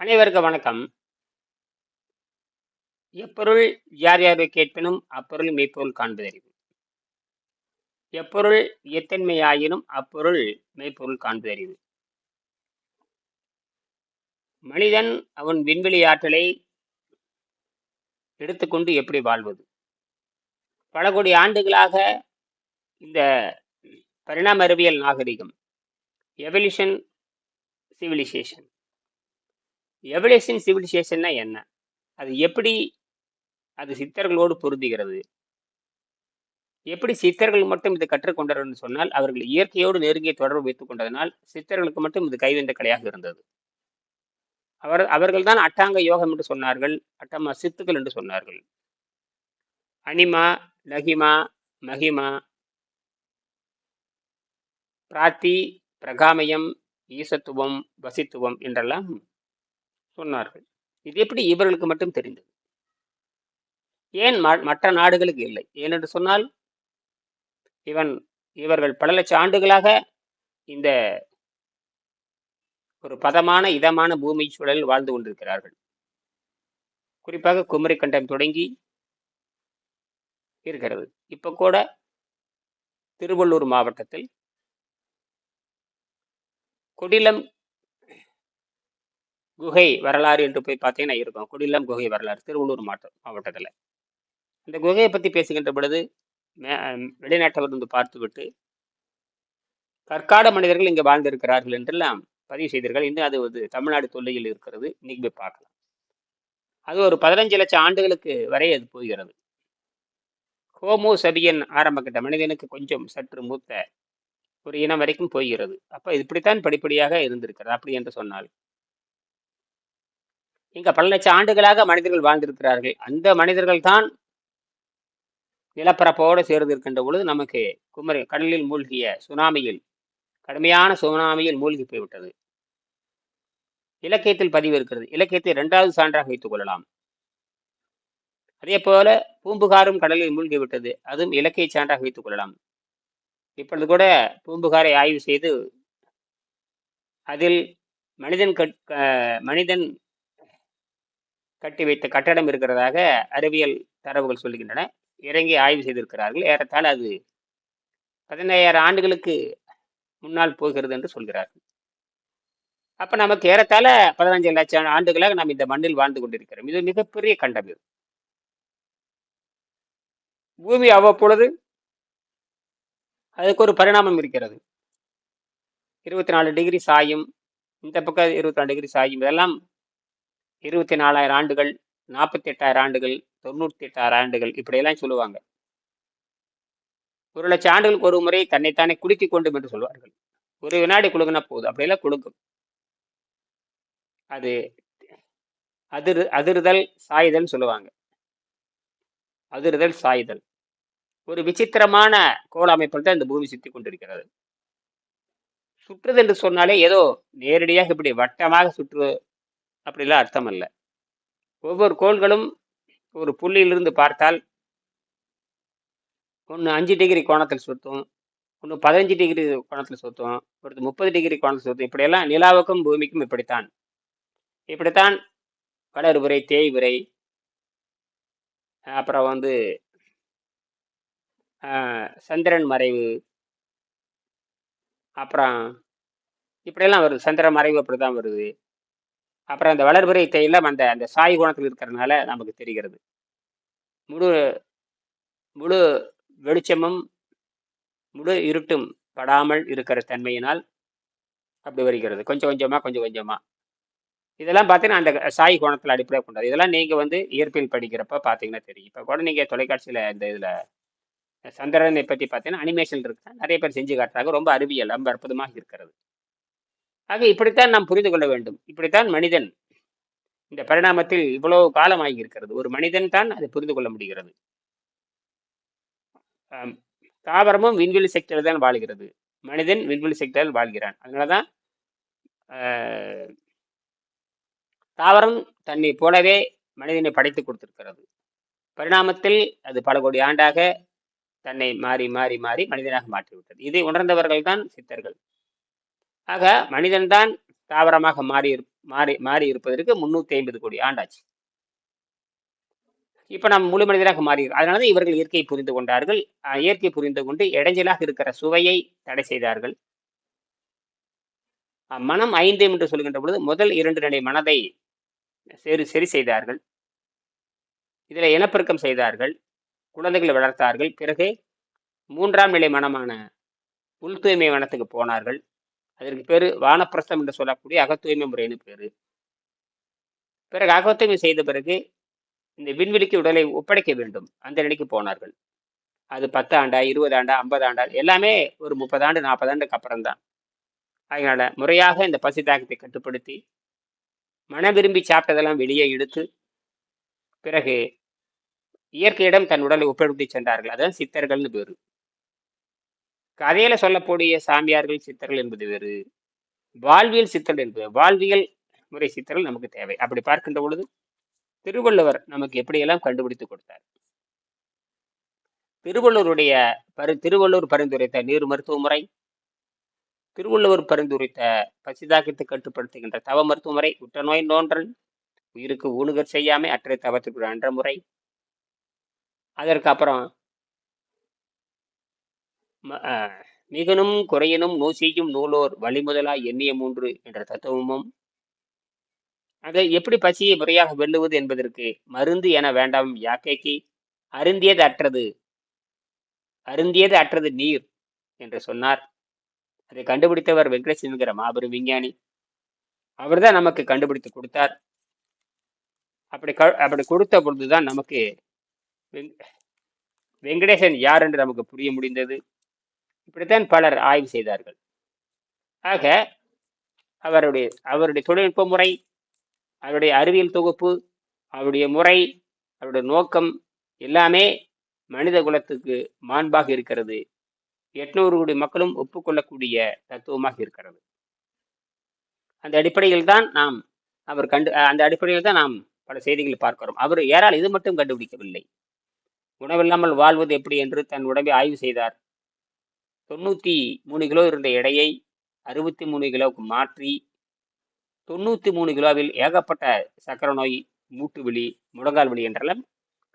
அனைவருக்கும் வணக்கம். எப்பொருள் யார் யாரை கேட்பினும் அப்பொருள் மெய்ப்பொருள் காண்பதறிவு. எப்பொருள் எத்தன்மையாயினும் அப்பொருள் மெய்ப்பொருள் காண்பதறிவு. மனிதன் அவன் விண்வெளி ஆற்றலை எடுத்துக்கொண்டு எப்படி வாழ்வது? பல கோடி ஆண்டுகளாக இந்த பரிணாம அறிவியல் நாகரிகம் எவல்யூஷன் சிவிலைசேஷன் எவலேஷன் சிவிலைசேஷன்னா என்ன? அது எப்படி அது சித்தர்களோடு பொருந்துகிறது? எப்படி சித்தர்கள் மட்டும் இது கற்றுக்கொண்டார்கள் என்று சொன்னால் அவர்கள் இயற்கையோடு நெருங்கிய தொடர்பு வைத்துக் கொண்டதனால் சித்தர்களுக்கு மட்டும் இது கைவந்த கலையாக இருந்தது. அவர் அவர்கள் தான் அட்டாங்க யோகம் என்று சொன்னார்கள் அட்டமா சித்துக்கள் என்று சொன்னார்கள். அனிமா லகிமா மகிமா பிராத்தி பிரகாமயம் ஈசத்துவம் வசித்துவம் என்றெல்லாம் சொன்னார்கள். இது எப்படி இவர்களுக்கு மட்டும் தெரிந்தது? ஏன் ம- மற்ற நாடுகளுக்கு இல்லை? ஏனென்று சொன்னால் இவன் இவர்கள் பல லட்சம் ஆண்டுகளாக இந்த ஒரு பதமான இதமான பூமி சூழலில் வாழ்ந்து கொண்டிருக்கிறார்கள். குறிப்பாக குமரி கண்டம் தொடங்கி இருக்கிறது. இப்ப கூட திருவள்ளூர் மாவட்டத்தில் கொடிலம் குகை வரலாறு என்று போய் பார்த்தீங்கன்னா இருக்கும். கொடிலம் குகை வரலாறு திருவள்ளூர் மாவட்ட மாவட்டத்தில். இந்த குகையை பற்றி பேசுகின்ற பொழுது மே- வெளிநாட்டவர் வந்து பார்த்துவிட்டு கற்காட மனிதர்கள் இங்கே வாழ்ந்திருக்கிறார்கள் என்றெல்லாம் பதிவு செய்தீர்கள். இன்னும் அது வந்து தமிழ்நாடு தொல்லையில் இருக்கிறது. இன்னைக்கு போய் பார்க்கலாம். அது ஒரு பதினஞ்சு லட்சம் ஆண்டுகளுக்கு வரை அது போகிறது. ஹோமோ சபியன் ஆரம்பக்கட்ட மனிதனுக்கு கொஞ்சம் சற்று மூத்த ஒரு இனம் வரைக்கும் போகிறது. அப்போ இப்படித்தான் படிப்படியாக இருந்திருக்கிறது. அப்படி என்று சொன்னால் இங்க பல லட்சம் ஆண்டுகளாக மனிதர்கள் வாழ்ந்திருக்கிறார்கள். அந்த மனிதர்கள் தான் நிலப்பரப்போடு சேர்ந்து இருக்கின்ற பொழுது நமக்கு குமரி கடலில் மூழ்கிய சுனாமியில் கடுமையான சுனாமியில் மூழ்கி போய்விட்டது. இலக்கியத்தில் பதிவு இருக்கிறது. இலக்கியத்தை இரண்டாவது சான்றாக வைத்துக் கொள்ளலாம். அதே போல பூம்புகாரும் கடலில் மூழ்கி விட்டது. அதுவும் இலக்கிய சான்றாக வைத்துக் கொள்ளலாம். இப்பொழுது கூட பூம்புகாரை ஆய்வு செய்து அதில் மனிதன் கட் மனிதன் கட்டி வைத்த கட்டடம் இருக்கிறதாக அறிவியல் தரவுகள் சொல்லுகின்றன இறங்கி ஆய்வு செய்திருக்கிறார்கள். ஏறத்தாழ அது பதினையாயிரம் ஆண்டுகளுக்கு முன்னால் போகிறது என்று சொல்கிறார்கள். அப்ப நமக்கு ஏறத்தாழ பதினஞ்சு லட்சம் ஆண்டுகளாக நாம் இந்த மண்ணில் வாழ்ந்து கொண்டிருக்கிறோம். இது மிகப்பெரிய கண்டம் இது பூமி அவ்வப்பொழுது அதுக்கு ஒரு பரிணாமம் இருக்கிறது. இருபத்தி நாலு டிகிரி சாயும் இந்த பக்கம் இருபத்தி நாலு டிகிரி சாயும் இதெல்லாம் இருபத்தி நாலாயிரம் ஆண்டுகள் நாற்பத்தி எட்டாயிரம் ஆண்டுகள் தொண்ணூத்தி எட்டாயிரம் ஆண்டுகள் இப்படியெல்லாம் சொல்லுவாங்க. ஒரு லட்சம் ஆண்டுகளுக்கு ஒரு முறை தன்னைத்தானே குலுக்கிக் கொண்டும் என்று சொல்வார்கள். ஒரு வினாடி குலுங்கினா போதும். அப்படியெல்லாம் குலுக்கும் அது அதிர் அதிர்தல் சாயுதல் சொல்லுவாங்க. அதிர்தல் சாய்தல். ஒரு விசித்திரமான கோள அமைப்பில் தான் இந்த பூமி சுத்தி கொண்டிருக்கிறது. சுற்றுது என்று சொன்னாலே ஏதோ நேரடியாக இப்படி வட்டமாக சுற்று அப்படிலாம் அர்த்தம் அல்ல ஒவ்வொரு கோள்களும் ஒரு புள்ளியிலிருந்து பார்த்தால் ஒன்று அஞ்சு டிகிரி கோணத்தில் சுற்றும் ஒன்று பதினஞ்சு டிகிரி கோணத்தில் சுற்றும் ஒருத்தர் முப்பது டிகிரி கோணத்தில் சுற்றும். இப்படியெல்லாம் நிலாவுக்கும் பூமிக்கும் இப்படித்தான். இப்படித்தான் வளர் உரை தேய் உரை அப்புறம் வந்து சந்திரன் மறைவு அப்புறம் இப்படியெல்லாம் வருது. சந்திரன் மறைவு அப்படிதான் வருது. அப்புறம் அந்த வளர்புரை தைலம் அந்த அந்த சாய் கோணத்தில் இருக்கிறதுனால நமக்கு தெரிகிறது. முழு முழு வெளிச்சமும் முழு இருட்டும் படாமல் இருக்கிற தன்மையினால் அப்படி வருகிறது. கொஞ்சம் கொஞ்சமாக கொஞ்சம் கொஞ்சமாக இதெல்லாம் பார்த்தீங்கன்னா அந்த சாய் கோணத்தில் அடிப்படையாக கொண்டாது. இதெல்லாம் நீங்கள் வந்து இயற்பியல் படிக்கிறப்ப பார்த்தீங்கன்னா தெரியும். இப்போ கூட நீங்கள் தொலைக்காட்சியில் இந்த இதில் சந்திரனை பற்றி பார்த்தீங்கன்னா அனிமேஷன் இருக்கு நிறைய பேர் செஞ்சு காட்டுறாங்க. ரொம்ப அறிவியல் ரொம்ப அற்புதமாக இருக்கிறது. ஆக இப்படித்தான் நாம் புரிந்து கொள்ள வேண்டும். இப்படித்தான் மனிதன் இந்த பரிணாமத்தில் இவ்வளவு காலமாகி இருக்கிறது ஒரு மனிதன் தான் அதை புரிந்து கொள்ள முடிகிறது. தாவரமும் விண்வெளி செக்டரில் தான் வாழ்கிறது. மனிதன் விண்வெளி செக்டரில் வாழ்கிறான். அதனாலதான் ஆஹ், தாவரம் தன்னை போலவே மனிதனை படைத்து கொடுத்திருக்கிறது. பரிணாமத்தில் அது பல கோடி ஆண்டாக தன்னை மாறி மாறி மாறி மனிதனாக மாற்றிவிட்டது. இதை உணர்ந்தவர்கள் தான் சித்தர்கள். ஆக மனிதன்தான் தாவரமாக மாறி மாறி மாறி இருப்பதற்கு முன்னூத்தி ஐம்பது கோடி ஆண்டாச்சு. இப்ப நாம் முழு மனிதராக மாறி அதனாலதான் இவர்கள் இயற்கையை புரிந்து கொண்டார்கள். இயற்கை புரிந்து கொண்டு இடைஞ்சலாக இருக்கிற சுவையை தடை செய்தார்கள். மனம் ஐந்து என்று சொல்கின்ற பொழுது முதல் இரண்டு நிலை மனதை சரி சரி செய்தார்கள். இதில் இனப்பெருக்கம் செய்தார்கள். குழந்தைகளை வளர்த்தார்கள். பிறகு மூன்றாம் நிலை மனமான உள் தூய்மை வனத்துக்கு போனார்கள். அதற்கு பேர் வானப்பிரஸ்தம் என்று சொல்லக்கூடிய அகத்தூய்மை முறைன்னு பேர். பிறகு அகத்தூய்மை செய்த பிறகு இந்த விண்வெளிக்கு உடலை ஒப்படைக்க வேண்டும். அந்த நிலைக்கு போனார்கள். அது பத்து ஆண்டா இருபது ஆண்டா ஐம்பது ஆண்டா எல்லாமே ஒரு முப்பது ஆண்டு நாற்பது ஆண்டுக்கு அப்புறம் தான் அதனால் முறையாக இந்த பசி தாக்கத்தை கட்டுப்படுத்தி மன விரும்பி சாப்பிட்டதெல்லாம் வெளியே எடுத்து பிறகு இயற்கையிடம் தன் உடலை ஒப்படைத்து சென்றார்கள். அதான் சித்தர்கள்னு பேர். கதையில சொல்லக்கூடிய சாமியார்கள் சித்தர்கள் என்பது வேறு வாழ்வியல் சித்தர்கள் என்பது வாழ்வியல் முறை சித்தர்கள் நமக்கு தேவை. அப்படி பார்க்கின்ற பொழுது திருவள்ளுவர் நமக்கு எப்படியெல்லாம் கண்டுபிடித்து கொடுத்தார்? திருவள்ளுவருடைய பரி திருவள்ளுவர் பரிந்துரைத்த நீர் மருத்துவ முறை திருவள்ளுவர் பரிந்துரைத்த பசிதாக்கத்தை கட்டுப்படுத்துகின்ற தவ மருத்துவ முறை உற்ற நோய் நோன்றல் உயிருக்கு ஊணுகர் செய்யாமை அற்றை தவத்திற்கு அன்ற முறை அதற்கு அப்புறம் மிகனும் குறையனும் நூசியும் நூலோர் வழிமுதலாய் எண்ணிய மூன்று என்ற தத்துவமும். அதை எப்படி பசியை முறையாக வெல்லுவது என்பதற்கு மருந்து என வேண்டாம் யாக்கைக்கு அருந்தியது அற்றது. அருந்தியது அற்றது நீர் என்று சொன்னார். அதை கண்டுபிடித்தவர் வெங்கடேஷ் என்கிற மாபெரும் விஞ்ஞானி. அவர்தான் நமக்கு கண்டுபிடித்து கொடுத்தார். அப்படி க அப்படி கொடுத்த பொழுதுதான் நமக்கு வெங்- வெங்கடேசன் யார் என்று நமக்கு புரிய முடிந்தது. இப்படித்தான் பலர் ஆய்வு செய்தார்கள். ஆக அவருடைய அவருடைய தொழில்நுட்ப முறை அவருடைய அறிவியல் தொகுப்பு அவருடைய முறை அவருடைய நோக்கம் எல்லாமே மனித குலத்துக்கு மாண்பாக இருக்கிறது. எட்நூறு கோடி மக்களும் ஒப்புக்கொள்ளக்கூடிய தத்துவமாக இருக்கிறது. அந்த அடிப்படையில் தான் நாம் அவர் கண்டு அந்த அடிப்படையில் தான் நாம் பல செய்திகளை பார்க்கிறோம். அவர் ஏறால் இது மட்டும் கண்டுபிடிக்கவில்லை. உணவில்லாமல் வாழ்வது எப்படி என்று தன் உடம்பை ஆய்வு செய்தார். தொண்ணூற்றி மூணு கிலோ இருந்த எடையை அறுபத்தி மூணு கிலோவுக்கு மாற்றி தொண்ணூற்றி மூணு கிலோவில் ஏகப்பட்ட சக்கரை நோய் மூட்டு வலி முழங்கால் வலி என்றெல்லாம்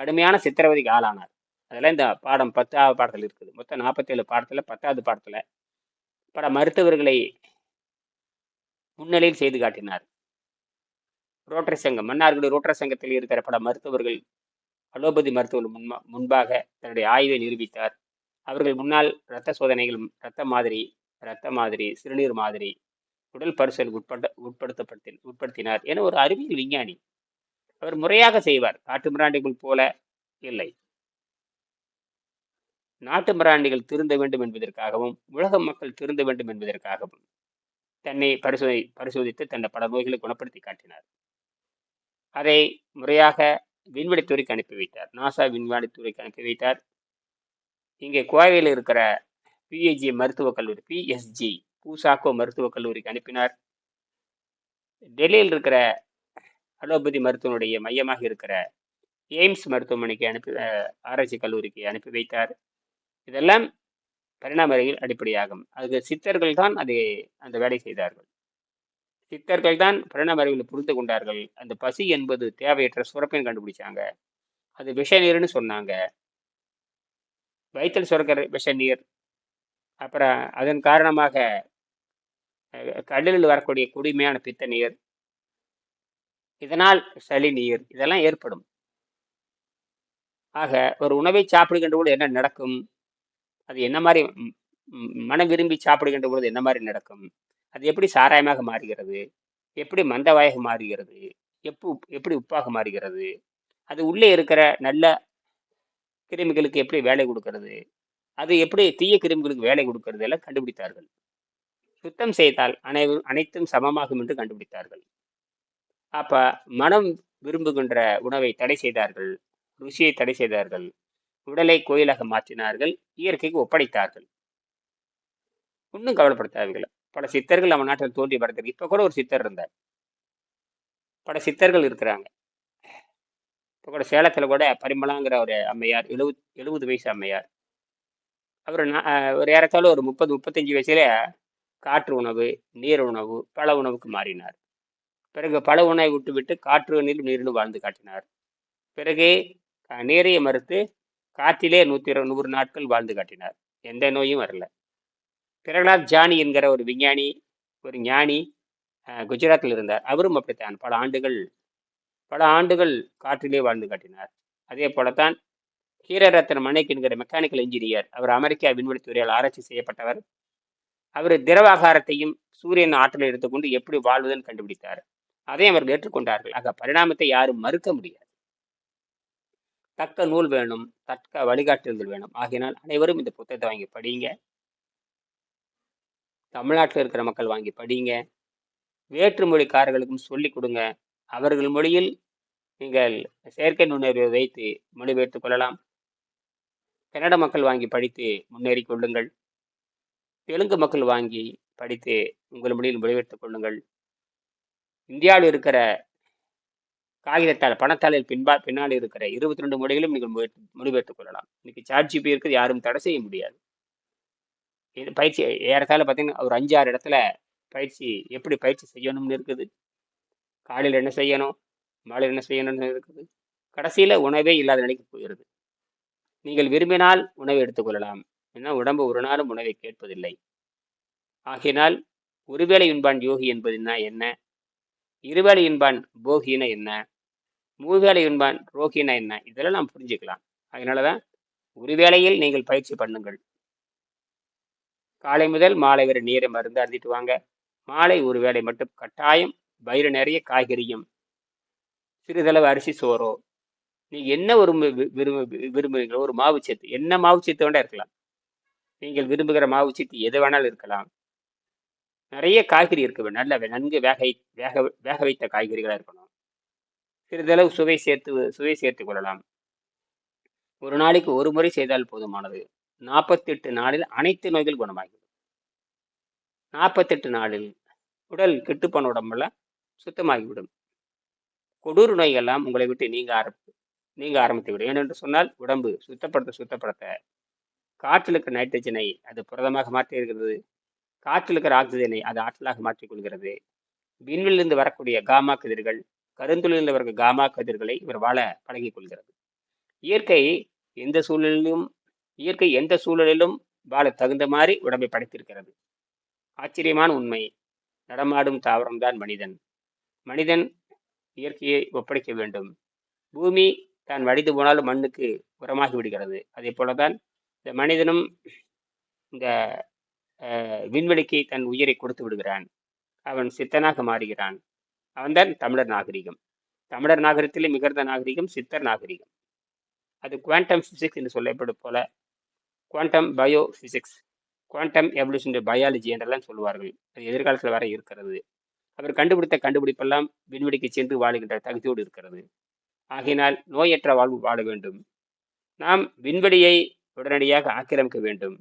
கடுமையான சித்திரவதைக்கு ஆளானார். அதெல்லாம் இந்த பாடம் பத்தாவது பாடத்தில் இருக்குது. மொத்தம் நாற்பத்தேழு பாடத்தில் பத்தாவது பாடத்தில் பல மருத்துவர்களை முன்னிலையில் செய்து காட்டினார். ரோட்டரி சங்கம் மன்னார்குடி ரோட்டரி சங்கத்தில் இருக்கிற பல மருத்துவர்கள் அலோபதி மருத்துவர்கள் முன்பா முன்பாக தன்னுடைய ஆய்வை நிரூபித்தார். அவர்கள் முன்னால் இரத்த சோதனைகள் இரத்த மாதிரி இரத்த மாதிரி சிறுநீர் மாதிரி உடல் பரிசல் உட்பட உட்படுத்தப்பட்டு உட்படுத்தினார் என ஒரு அறிவியல் விஞ்ஞானி அவர் முறையாக செய்வார். காட்டு மிராண்டிகள் போல இல்லை. நாட்டு மிராண்டிகள் திருந்த வேண்டும் என்பதற்காகவும் உலக மக்கள் திருந்த வேண்டும் என்பதற்காகவும் தன்னை பரிசோதி பரிசோதித்து தன்னை பல நோய்களை குணப்படுத்தி காட்டினார். அதை முறையாக விண்வெளித்துறைக்கு அனுப்பி வைத்தார். நாசா விண்வெளித்துறைக்கு அனுப்பி வைத்தார். இங்கே கோவையில் இருக்கிற பிஏஜி மருத்துவக் கல்லூரி பிஎஸ்ஜி பூசாக்கோ மருத்துவக் கல்லூரிக்கு அனுப்பினார். டெல்லியில் இருக்கிற அலோபதி மருத்துவனுடைய மையமாக இருக்கிற எய்ம்ஸ் மருத்துவமனைக்கு அனுப்பி ஆராய்ச்சி கல்லூரிக்கு அனுப்பி வைத்தார். இதெல்லாம் பரிணாம அறையில் அடிப்படையாகும். அதுக்கு சித்தர்கள் தான் அதை அந்த வேலை செய்தார்கள். சித்தர்கள் தான் பரிணாம அறிவியலை புரிந்து கொண்டார்கள். அந்த பசி என்பது தேவையற்ற சுரப்பையும் கண்டுபிடிச்சாங்க. அது விஷ நீர்னு சொன்னாங்க. வயிற்றில் சுரக்கிற விஷ நீர். அப்புறம் அதன் காரணமாக கடலில் வரக்கூடிய குடிமையான பித்த நீர். இதனால் சளி நீர் இதெல்லாம் ஏற்படும். ஆக ஒரு உணவை சாப்பிடுகின்ற பொழுது என்ன நடக்கும்? அது என்ன மாதிரி மன மனம் விரும்பி சாப்பிடுகின்ற பொழுது என்ன மாதிரி நடக்கும்? அது எப்படி சாராயமாக மாறுகிறது? எப்படி மந்தவாயாக மாறுகிறது? எப்போ எப்படி உப்பாக மாறுகிறது? அது உள்ளே இருக்கிற நல்ல கிருமிகளுக்கு எப்படி வேலை கொடுக்கறது? அது எப்படி தீய கிருமிகளுக்கு வேலை கொடுக்கறது எல்லாம் கண்டுபிடித்தார்கள். சுத்தம் செய்தால் அனைவரும் அனைத்தும் சமமாகும் என்று கண்டுபிடித்தார்கள். அப்ப மனம் விரும்புகின்ற உணவை தடை செய்தார்கள் ருசியை தடை செய்தார்கள் உடலை கோயிலாக மாற்றினார்கள் இயற்கைக்கு ஒப்படைத்தார்கள். இன்னும் கவலைப்படுத்தாதீர்கள். பல சித்தர்கள் நம்ம நாட்டில் தோன்றி வரதுக்கு இப்போ கூட ஒரு சித்தர் இருந்தார். பல சித்தர்கள் இருக்கிறாங்க. இப்போ கூட சேலத்தில் கூட பரிமளாங்கிற ஒரு அம்மையார் எழுபது எழுபது வயசு அம்மையார். அவர் ஒரு ஏறத்தாலும் ஒரு முப்பது முப்பத்தஞ்சு வயசுல காற்று உணவு நீர் உணவு பல உணவுக்கு மாறினார். பிறகு பல உணவை விட்டுவிட்டு காற்று நீர் நீரிலும் வாழ்ந்து காட்டினார். பிறகு நீரையை மறுத்து காற்றிலே நூற்றி இரு நூறு நாட்கள் வாழ்ந்து காட்டினார். எந்த நோயும் வரல. பிரகலாத் ஜானி என்கிற ஒரு விஞ்ஞானி ஒரு ஞானி குஜராத்தில் இருந்தார். அவரும் அப்படித்தான். பல ஆண்டுகள் பல ஆண்டுகள் காற்றிலே வாழ்ந்து காட்டினார். அதே போலத்தான் ஹீரரத்ன மணிக் என்கிற மெக்கானிக்கல் இன்ஜினியர் அவர் அமெரிக்கா விண்வெளி துறையால் ஆராய்ச்சி செய்யப்பட்டவர். அவர் திரவாகாரத்தையும் சூரியன் ஆற்றலை எடுத்துக்கொண்டு எப்படி வாழ்வதன் கண்டுபிடித்தார். அதை அவர்கள் ஏற்றுக்கொண்டார்கள். ஆக பரிணாமத்தை யாரும் மறுக்க முடியாது. தக்க நூல் வேணும் தக்க வழிகாட்டுதல் வேணும். ஆகையினால் அனைவரும் இந்த புத்தகத்தை வாங்கி படிங்க. தமிழ்நாட்டில் இருக்கிற மக்கள் வாங்கி படிங்க. வேற்றுமொழிக்காரர்களுக்கும் சொல்லிக் கொடுங்க. அவர்கள் மொழியில் நீங்கள் செயற்கை நுண்ணறிவை வைத்து மொழிபெயர்த்துக் கொள்ளலாம். கன்னட மக்கள் வாங்கி படித்து முன்னேறிக் கொள்ளுங்கள். தெலுங்கு மக்கள் வாங்கி படித்து உங்கள் மொழியில் மொழிபெயர்த்துக் கொள்ளுங்கள். இந்தியாவில் இருக்கிற காகிதத்தால் பணத்தாளில் பின்பா பின்னால் இருக்கிற இருபத்தி ரெண்டு மொழிகளும் நீங்கள் மொழிபெயர்த்துக் கொள்ளலாம். இன்னைக்கு சாட் ஜிபி இருக்குது யாரும் தடை செய்ய முடியாது. இது பயிற்சி ஏறத்தாழ பார்த்தீங்கன்னா ஒரு அஞ்சு ஆறு இடத்துல பயிற்சி எப்படி பயிற்சி செய்யணும்னு இருக்குது. காலையில் என்ன செய்யணும்? மாலையில் என்ன செய்யணும்னு இருக்குது. கடைசியில் உணவே இல்லாத நிலைக்கு போயிடுது. நீங்கள் விரும்பினால் உணவை எடுத்துக்கொள்ளலாம் ஏன்னா உடம்பு ஒரு நாளும் உணவை கேட்பதில்லை. ஆகினால் ஒருவேளை இன்பான் யோகி என்பதுனா என்ன? இருவேளை இன்பான் போகினா என்ன? மூவேளை இன்பான் ரோகினா என்ன? இதெல்லாம் நாம் புரிஞ்சுக்கலாம். அதனால தான் ஒரு வேளையில் நீங்கள் பயிற்சி பண்ணுங்கள். காலை முதல் மாலை வரை நீரை மருந்து அருந்திட்டு வாங்க. மாலை ஒரு வேளை மட்டும் கட்டாயம் வயிறு நிறைய காய்கறியும் சிறிதளவு அரிசி சோறோ நீங்கள் என்ன ஒரு விரும்ப விரும்புகிறீங்களோ ஒரு மாவு சத்து என்ன மாவு சத்து வேண்டாம் இருக்கலாம். நீங்கள் விரும்புகிற மாவு சத்து எது வேணாலும் இருக்கலாம். நிறைய காய்கறி இருக்க வேண்டும் நல்ல நன்கு வேக வேக வேக வைத்த காய்கறிகளாக இருக்கணும். சிறிதளவு சுவை சேர்த்து சுவை சேர்த்து கொள்ளலாம். ஒரு நாளைக்கு ஒரு முறை செய்தால் போதுமானது. நாற்பத்தெட்டு நாளில் அனைத்து நோய்கள் குணமாகிவிடும். நாற்பத்தெட்டு நாளில் உடல் கெட்டுப்போன உடம்புல சுத்தமாகிவிடும். கொடூர நோய்கள்லாம் உங்களை விட்டு நீங்க ஆரம்பி நீங்க ஆரம்பித்து விடும் ஏனென்று சொன்னால் உடம்பு சுத்தப்படுத்த சுத்தப்படுத்த. காற்றில் இருக்கிற நைட்ரஜனை அது புரதமாக மாற்றி இருக்கிறது காற்றில் இருக்கிற ஆக்சிஜனை அது ஆற்றலாக மாற்றிக் கொள்கிறது விண்வெளியிலிருந்து வரக்கூடிய காமா கதிர்கள் கருந்துளிலிருந்து வர காமா கதிர்களை இவர் வாழ பழகிக் கொள்கிறது இயற்கை எந்த சூழலிலும் இயற்கை எந்த சூழலிலும் வாழ தகுந்த மாதிரி உடம்பை படைத்திருக்கிறது. ஆச்சரியமான உண்மை. நடமாடும் தாவரம் தான் மனிதன். மனிதன் இயற்கையை ஒப்படைக்க வேண்டும். பூமி தான் வடிந்து போனாலும் மண்ணுக்கு உரமாகி விடுகிறது. அதே போலதான் இந்த மனிதனும் இந்த விண்வெளிக்கு தன் உயிரை கொடுத்து விடுகிறான். அவன் சித்தனாக மாறுகிறான். அவன்தான் தமிழர் நாகரிகம். தமிழர் நாகரிகத்திலே மிகுந்த நாகரிகம் சித்தர் நாகரிகம். அது குவாண்டம் ஃபிசிக்ஸ் என்று சொல்லப்படும் போல quantum bio physics quantum evolution biology என்றெல்லாம் சொல்லுவார்கள். அது எதிர்காலத்தில் வர இருக்கிறது. அவர் கண்டுபிடித்த கண்டுபிடிப்பெல்லாம் விண்வெளிக்கு சென்று வாழுகின்ற தகுதியோடு இருக்கிறது. ஆகையினால் நோயற்ற வாழ்வு வாழ வேண்டும். நாம் விண்வெளியை உடனடியாக ஆக்கிரமிக்க வேண்டும்.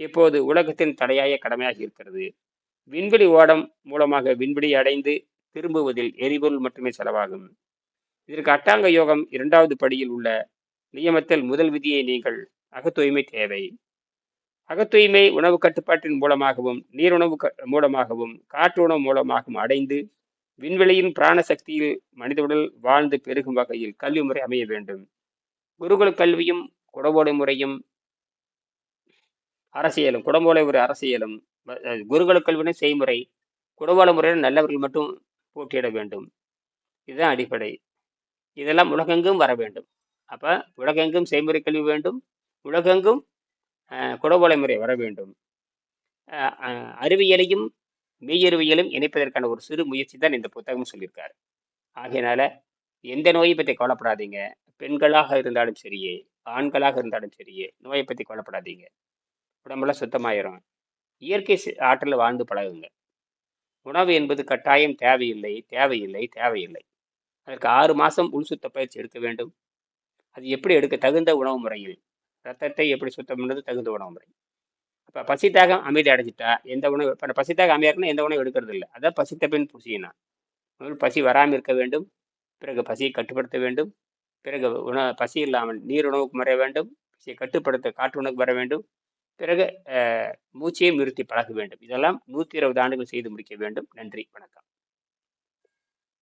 இப்போது உலகத்தின் தடையாய கடமையாக இருக்கிறது. விண்வெளி ஓடம் மூலமாக விண்வெளி அடைந்து திரும்புவதில் எரிபொருள் மட்டுமே செலவாகும். இதற்கு அட்டாங்க யோகம் இரண்டாவது படியில் உள்ள நியமத்தில் முதல் விதியை நீங்கள் அகத்தூய்மை தேவை. அகத்தூய்மை உணவு கட்டுப்பாட்டின் மூலமாகவும் நீருணவு க- மூலமாகவும் காற்று உணவு மூலமாகவும் அடைந்து விண்வெளியின் பிராண சக்தியில் மனித உடல் வாழ்ந்து பெருகும் வகையில் கல்வி முறை அமைய வேண்டும். குருகுல கல்வியும் குடவோலை முறையும் அரசியலும் குடம்போலை ஒரு அரசியலும் குருகுல கல்வின செய்முறை குடவோலை முறையில் நல்லவர்கள் மட்டும் போட்டியிட வேண்டும். இதுதான் அடிப்படை. இதெல்லாம் உலகெங்கும் வர வேண்டும். அப்போ உலகெங்கும் செய்முறை கல்வி வேண்டும். உலகெங்கும் குடவோலை முறை வர வேண்டும். அறிவியலையும் மெய்யறிவியலும் இணைப்பதற்கான ஒரு சிறு முயற்சி தான் இந்த புத்தகம் சொல்லியிருக்காரு. ஆகையினால எந்த நோயை பற்றி கவலைப்படாதீங்க. பெண்களாக இருந்தாலும் சரியே ஆண்களாக இருந்தாலும் சரியே நோயை பற்றி கவலைப்படாதீங்க. உடம்பெல்லாம் சுத்தமாயிரும். இயற்கை ஆற்றலில் வாழ்ந்து பழகுங்க. உணவு என்பது கட்டாயம் தேவையில்லை தேவையில்லை தேவையில்லை. அதற்கு ஆறு மாதம் உள் சுத்த பயிற்சி எடுக்க வேண்டும். அது எப்படி எடுக்க தகுந்த உணவு முறையில்? ரத்தத்தை எப்படி சுத்தம் பண்ணுறது தகுந்த உணவு முறை. அப்போ பசித்தாக அமைதி அடைஞ்சிட்டா எந்த உணவு இப்போ பசித்தாக அமைதியாக எந்த உணவு எடுக்கிறது இல்லை. அதான் பசித்த பின் புசியினா முதல் பசி வராமல் இருக்க வேண்டும். பிறகு பசியை கட்டுப்படுத்த வேண்டும். பிறகு உண பசி இல்லாமல் நீர் உணவுக்கு வர வேண்டும். பசியை கட்டுப்படுத்த காற்று உணவுக்கு வர வேண்டும். பிறகு மூச்சையும் நிறுத்தி பழக வேண்டும். இதெல்லாம் நூற்றி இருபது ஆண்டுகள் செய்து முடிக்க வேண்டும். நன்றி. வணக்கம்.